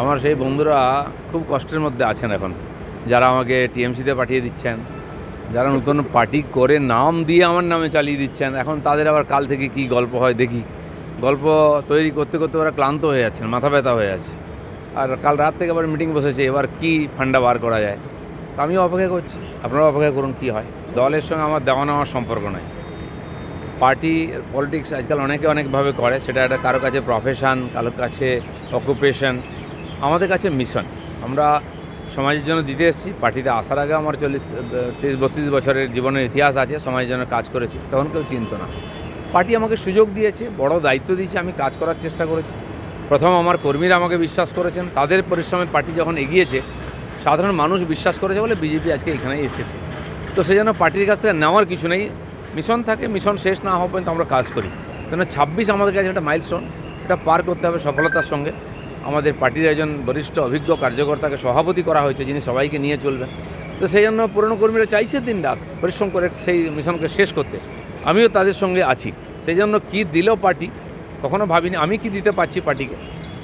আমার সেই বন্ধুরা খুব কষ্টের মধ্যে আছেন এখন। যারা আমাকে টিএমসিতে পাঠিয়ে দিচ্ছেন, যারা নতুন পার্টি করে নাম দিয়ে আমার নামে চালিয়ে দিচ্ছেন, এখন তাদের আবার কাল থেকে কি গল্প হয় দেখি। গল্প তৈরি করতে করতে ওরা ক্লান্ত হয়ে যাচ্ছেন, মাথা ব্যথা হয়ে আছে আর কাল রাত থেকে আবার মিটিং বসেছে, এবার কি ফান্ডা বার করা যায়? তো আমিও অপেক্ষা করছি, আপনারাও অপেক্ষা করুন কি হয়। দলের সঙ্গে আমার দেওয়া নেওয়ার সম্পর্ক নাই। পার্টি, পলিটিক্স আজকাল অনেকে অনেকভাবে করে, সেটা একটা কারও কাছে প্রফেশন কারও কাছে অকুপেশন আমাদের কাছে মিশন। আমরা সমাজের জন্য দিতে এসেছি। পার্টিতে আসার আগে আমার চল্লিশ তেইশ, বত্রিশ বছরের জীবনের ইতিহাস আছে, সমাজের জন্য কাজ করেছি। তখন কেউ চিনত না। পার্টি আমাকে সুযোগ দিয়েছে, বড় দায়িত্ব দিয়েছে, আমি কাজ করার চেষ্টা করেছি। প্রথম আমার কর্মীরা আমাকে বিশ্বাস করেছেন। তাদের পরিশ্রমে পার্টি যখন এগিয়েছে, সাধারণ মানুষ বিশ্বাস করেছে বলে বিজেপি আজকে এখানে এসেছে। তো সেই জন্য পার্টির কাছ থেকে নেওয়ার কিছু নেই। মিশন থাকে, মিশন শেষ না হওয়া পর্যন্ত আমরা কাজ করি। কেন ছাব্বিশ আমাদের কাছে একটা মাইলস্টোন এটা পার করতে হবে সফলতার সঙ্গে। আমাদের পার্টির একজন বরিষ্ঠ অভিজ্ঞ কার্যকর্তাকে সভাপতি করা হয়েছে, যিনি সবাইকে নিয়ে চলবেন। তো সেই জন্য পুরনো কর্মীরা চাইছে দিন রাত পরিশ্রম করে সেই মিশনকে শেষ করতে। আমিও তাদের সঙ্গে আছি। সেই জন্য কী দিল পার্টি, কখনো ভাবিনি। আমি কি দিতে পারছি পার্টিকে?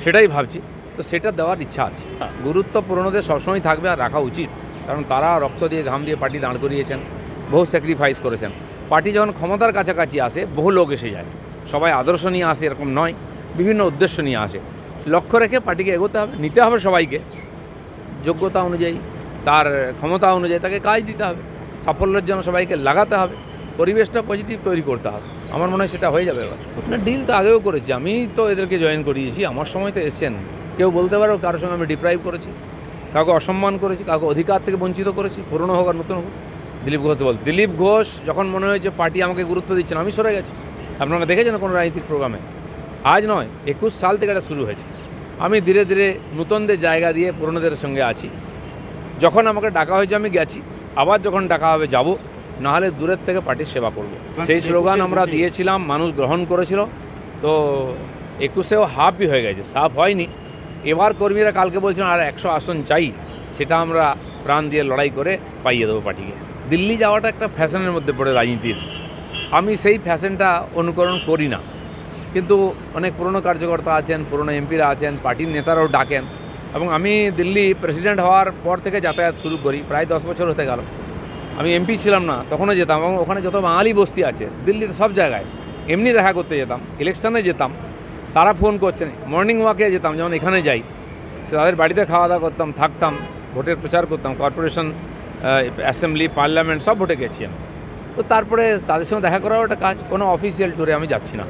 সেটাই ভাবছি। তো সেটা দেওয়ার ইচ্ছা আছে। গুরুত্ব পুরনোদের সবসময় থাকবে আর রাখা উচিত। কারণ তারা রক্ত দিয়ে ঘাম দিয়ে পার্টি দাঁড় করিয়েছেন, বহু স্যাক্রিফাইস করেছেন। পার্টি যখন ক্ষমতার কাছাকাছি আসে, বহু লোক এসে যায়। সবাই আদর্শ নিয়ে আসে, এরকম নয়। বিভিন্ন উদ্দেশ্য নিয়ে আসে। লক্ষ্য রেখে পার্টিকে এগোতে হবে, নিতে হবে সবাইকে। যোগ্যতা অনুযায়ী, তার ক্ষমতা অনুযায়ী তাকে কাজ দিতে হবে। সাফল্যের জন্য সবাইকে লাগাতে হবে, পরিবেশটা পজিটিভ তৈরি করতে হবে। আমার মনে হয় সেটা হয়ে যাবে এবার। ডিল তো আগেও করেছি, আমি তো এদেরকে জয়েন করিয়েছি, আমার সময় তো এসছেন কেউ বলতে পারো কারোর সঙ্গে আমি ডিপ্রাইভ করেছি, কাউকে অসম্মান করেছি, কাউকে অধিকার থেকে বঞ্চিত করেছি, পুরনো হোক আর নতুন হোক। দিলীপ ঘোষ বল দিলীপ ঘোষ যখন মনে হয়েছে পার্টি আমাকে গুরুত্ব দিচ্ছে না, আমি সরে গেছি। আপনারা দেখেছেন কোনো রাজনৈতিক প্রোগ্রামে আজ নয় একুশ সাল থেকে এটা শুরু হয়েছে। আমি ধীরে ধীরে নূতনদের জায়গা দিয়ে পুরনোদের সঙ্গে আছি। যখন আমাকে ডাকা হয়েছে আমি গেছি আবার যখন ডাকা হবে যাব নাহলে দূরের থেকে পার্টির সেবা করব। সেই স্লোগান আমরা দিয়েছিলাম মানুষ গ্রহণ করেছিল। তো একুশেও হাফই হয়ে গেছে সাফ হয়নি। এবার কর্মীরা কালকে বলছেন আর একশো আসন চাই। সেটা আমরা প্রাণ দিয়ে লড়াই করে পাইয়ে দেবো পার্টিকে। দিল্লি যাওয়াটা একটা ফ্যাশনের মধ্যে পড়ে রাজনীতির। আমি সেই ফ্যাশনটা অনুকরণ করি না। কিন্তু অনেক পুরনো কার্যকর্তা আছেন, পুরনো এমপিরা আছেন, পার্টির নেতারাও ডাকেন। এবং আমি দিল্লি প্রেসিডেন্ট হওয়ার পর থেকে যাতায়াত শুরু করি, প্রায় দশ বছর হতে গেল। আমি এমপি ছিলাম না, তখনও যেতাম এবং ওখানে যত বাঙালি বস্তি আছে, দিল্লির সব জায়গায়, এমনি দেখা করতে যেতাম ইলেকশনে যেতাম, তারা ফোন করছেন মর্নিং ওয়াকে যেতাম যেমন এখানে যাই তাদের বাড়িতে খাওয়া দাওয়া করতাম, থাকতাম, ভোটের প্রচার করতাম কর্পোরেশন অ্যাসেম্বলি পার্লামেন্ট সব ভোটে গেছি আমি। তো তারপরে তাদের সঙ্গে দেখা করাও একটা কাজ, কোনো অফিসিয়াল ট্যুরে আমি যাচ্ছি না।